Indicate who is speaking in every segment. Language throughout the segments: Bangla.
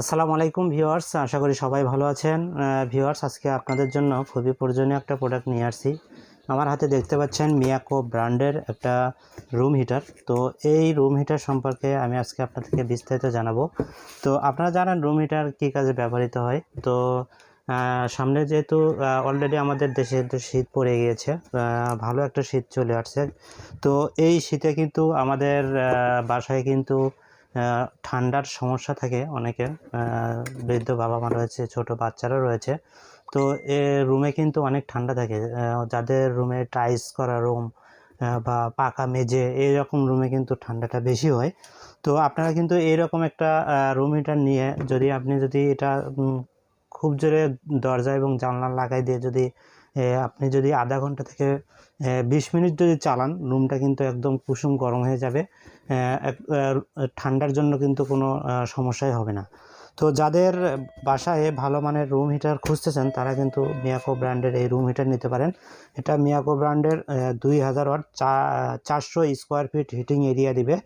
Speaker 1: আসসালামু আলাইকুম ভিউয়ার্স, আশা করি সবাই ভালো আছেন। ভিউয়ার্স, আজকে আপনাদের জন্য খুবই প্রয়োজনীয় একটা প্রোডাক্ট নিয়ে আসছি। আমার হাতে দেখতে পাচ্ছেন মিয়াকো ব্র্যান্ডের একটা রুম হিটার তো এই রুম হিটার সম্পর্কে আমি আজকে আপনাদেরকে বিস্তারিত জানাব। তো আপনারা জানেন রুম হিটার কী কাজে ব্যবহৃত হয়? তো সামনে যেহেতু অলরেডি আমাদের দেশে শীত পড়ে গিয়েছে ভালো একটা শীত চলে আসছে। তো এই শীতে কিন্তু আমাদের বাসায় কিন্তু ঠান্ডার সমস্যা থাকে অনেকের। বৃদ্ধ বাবা মা রয়েছে, ছোট বাচ্চারা রয়েছে। তো এ রুমে কিন্তু অনেক ঠান্ডা থাকে। যাদের রুমে টাইলস করা রুম বা পাকা মেঝে এইরকম রুমে কিন্তু ঠান্ডাটা বেশি হয়। তো আপনারা কিন্তু এইরকম একটা রুম হিটার নিয়ে যদি আপনি যদি এটা খুব জোরে দরজা এবং জানলা লাগাই দিয়ে যদি আপনি যদি আধা ঘণ্টা থেকে বিশ মিনিট যদি চালান রুমটা কিন্তু একদম কুসুম গরম হয়ে যাবে। আহ, ঠান্ডার জন্য কিন্তু কোনো সমস্যাই হবে না। তো যাদের বাসায় ভালো মানের রুম হিটার খুঁজতেছেন, তারা কিন্তু মিয়াকো ব্র্যান্ডের এই রুম হিটার নিতে পারেন। এটা মিয়াকো ব্র্যান্ডের দুই হাজার ওয়াট চারশো স্কোয়ার ফিট হিটিং এরিয়া দিবে।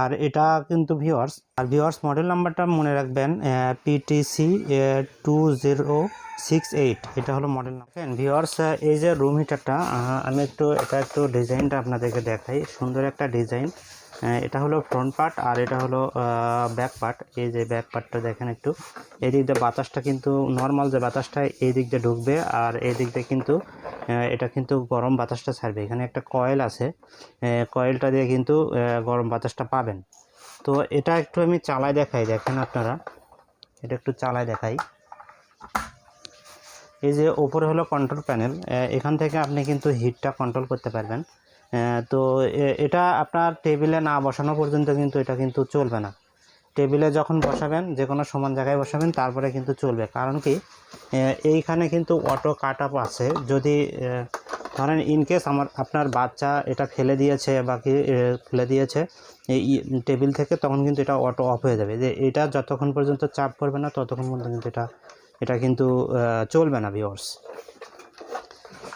Speaker 1: আর এটা কিন্তু ভিওয়ার্স আর ভিওয়ার্স মডেল নাম্বারটা মনে রাখবেন PTC two zero six eight এটা হলো মডেল নাম্বার ভিওয়ার্স এই যে রুম হিটারটা আমি একটু, এটা একটু ডিজাইনটা আপনাদেরকে দেখাই। সুন্দর একটা ডিজাইন এটা হলো ফ্রন্ট পার্ট আর এটা হলো ব্যাক পার্ট এই যে ব্যাক পার্টটা দেখেন একটু। এই দিক দিয়ে বাতাসটা কিন্তু নর্মাল যে বাতাসটা, এই দিক দিয়ে ঢুকবে আর এই দিক দিয়ে কিন্তু এটা কিন্তু গরম বাতাসটা ছাড়বে। এখানে একটা কয়েল আছে। কয়েলটা দিয়ে কিন্তু গরম বাতাসটা পাবেন। তো এটা একটু আমি চালাই দেখাই, দেখেন আপনারা। এটা একটু চালাই দেখাই। এই যে ওপরে হলো কন্ট্রোল প্যানেল এখান থেকে আপনি কিন্তু হিটটা কন্ট্রোল করতে পারবেন। তো এ- এটা আপনার টেবিলে না বসানো পর্যন্ত কিন্তু এটা কিন্তু চলবে না। টেবিলে যখন বসাবেন যে কোনো সমান জায়গায় বসাবেন, তারপরে কিন্তু চলবে। কারণ কি এইখানে কিন্তু অটো কাট আপ আছে। যদি ধরেন ইনকেস আমার, আপনার বাচ্চা এটা ফেলে দিয়েছে বা কি ফেলে দিয়েছে, এই টেবিল থেকে, তখন কিন্তু এটা অটো অফ হয়ে যাবে। যে এটা যতক্ষণ পর্যন্ত চাপ পড়বে না, ততক্ষণ পর্যন্ত কিন্তু এটা এটা কিন্তু চলবে না ভিওর্স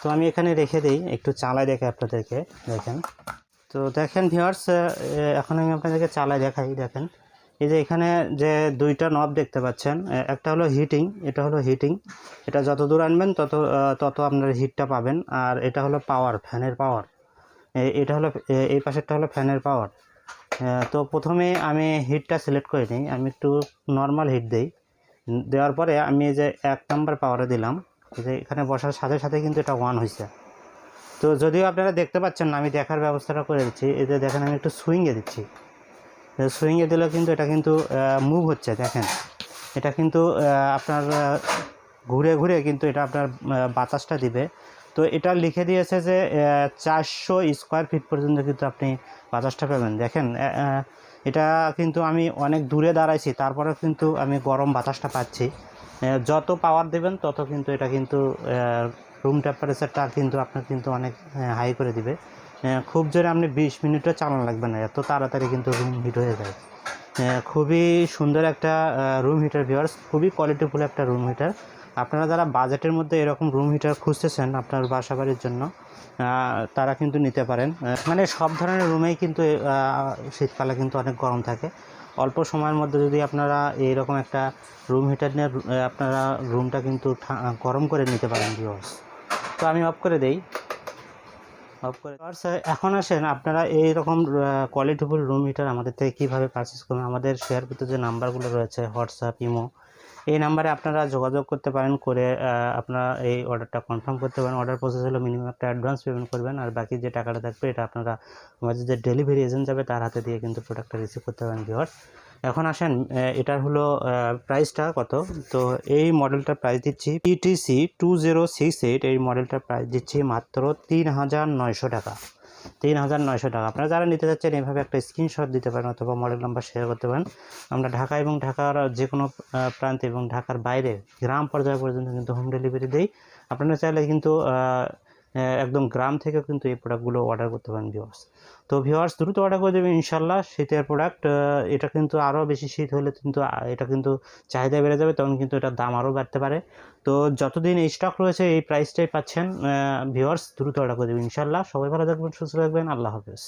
Speaker 1: তো আমি এখানে রেখে দিই, একটু চালাই দেখে আপনাদেরকে, দেখেন। তো দেখেন ভিওর্স এখন আমি আপনাদেরকে চালাই দেখাই, দেখেন। এই যে এখানে যে দুইটা নব দেখতে পাচ্ছেন একটা হলো হিটিং এটা হলো হিটিং এটা যত দূর আনবেন, তত তত আপনার হিটটা পাবেন। আর এটা হলো পাওয়ার ফ্যানের পাওয়ার এটা হলো এই পাশেরটা হলো ফ্যানের পাওয়ার তো প্রথমে আমি হিটটা সিলেক্ট করে নিই, আমি একটু নর্মাল হিট দিই। দেওয়ার পরে আমি যে এক নাম্বার পাওয়ারে দিলাম। যে এখানে বসার সাথে সাথে কিন্তু এটা ওয়ান হয়েছে তো যদিও আপনারা দেখতে পাচ্ছেন না, আমি দেখার ব্যবস্থাটা করে দিচ্ছি। এতে দেখেন, আমি একটু সুইংয়ে দিচ্ছি। সুইংয়ে দিলে কিন্তু এটা কিন্তু মুভ হচ্ছে, দেখেন। এটা কিন্তু আপনার ঘুরে ঘুরে কিন্তু এটা আপনার বাতাসটা দিবে। তো এটা লিখে দিয়েছে যে চারশো স্কোয়ার ফিট পর্যন্ত কিন্তু আপনি বাতাসটা পাবেন। দেখেন এটা কিন্তু আমি অনেক দূরে দাঁড়াইছি, তারপরেও কিন্তু আমি গরম বাতাসটা পাচ্ছি। যত পাওয়ার দেবেন, তত কিন্তু এটা কিন্তু রুম টেম্পারেচারটা কিন্তু আপনার কিন্তু অনেক হাই করে দিবে। খুব জোরে আপনি বিশ মিনিটও চালানো লাগবে না, এত তাড়াতাড়ি কিন্তু রুম হিট হয়ে যায়। খুবই সুন্দর একটা রুম হিটার ভিওয়ার্স খুবই কোয়ালিটিফুল একটা রুম হিটার আপনারা যারা বাজেটের মধ্যে এরকম রুম হিটার খুঁজতেছেন আপনার বাসা বাড়ির জন্য তারা কিন্তু নিতে পারেন। মানে সব ধরনের রুমেই কিন্তু শীতকালে কিন্তু অনেক গরম থাকে। অল্প সময়ের মধ্যে যদি আপনারা এইরকম একটা রুম হিটার নিয়ে আপনারা রুমটা কিন্তু গরম করে নিতে পারেন ভিওয়ার্স তো আমি অফ করে দেই। অফ করে এখন আসেন, আপনারা এই রকম কোয়ালিটিফুল রুম হিটার আমাদের থেকে কীভাবে পারচেস করবেন? আমাদের শেয়ার করতে যে নাম্বারগুলো রয়েছে হোয়াটসঅ্যাপ ইমো এই নাম্বারে আপনারা যোগাযোগ করতে পারেন, করে আপনারা এই অর্ডারটা কনফার্ম করতে পারেন। অর্ডার প্রসেস হলো মিনিমাম একটা অ্যাডভান্স পেমেন্ট করবেন, আর বাকি যে টাকাটা থাকবে এটা আপনারা আমাদের যে ডেলিভারি এজেন্ট যাবে তার হাতে দিয়ে কিন্তু প্রোডাক্টটা রিসিভ করতে পারেন ভিওয়ার্স এখন আসেন এটার হলো প্রাইসটা কত? তো এই মডেলটার প্রাইস দিচ্ছি PTC two zero six eight এই মডেলটার প্রাইস দিচ্ছি মাত্র তিন হাজার নয়শো টাকা। তিন হাজার নয়শো টাকা। আপনারা যারা নিতে চাচ্ছেন, এভাবে একটা স্ক্রিনশট দিতে পারেন অথবা মডেল নাম্বার শেয়ার করতে পারেন। আমরা ঢাকা এবং ঢাকার যে কোনো প্রান্তে এবং ঢাকার বাইরে, গ্রাম পর্যায় পর্যন্ত কিন্তু হোম ডেলিভারি দেই। আপনারা চাইলে কিন্তু একদম গ্রাম থেকেও কিন্তু এই প্রোডাক্টগুলো অর্ডার করতে পারেন ভিওয়ার্স তো ভিওয়ার্স দ্রুত অর্ডার করে দেবেন ইনশাল্লাহ শীতের প্রোডাক্ট এটা কিন্তু আরও বেশি শীত হলে কিন্তু এটা কিন্তু চাহিদা বেড়ে যাবে, তখন কিন্তু এটার দাম আরও বাড়তে পারে। তো যতদিন এই স্টক রয়েছে, এই প্রাইসটাই পাচ্ছেন ভিওয়ার্স দ্রুত অর্ডার করে দেবেন ইনশাল্লাহ সবাই ভালো থাকবেন, সুস্থ থাকবেন, আল্লাহ হাফেজ।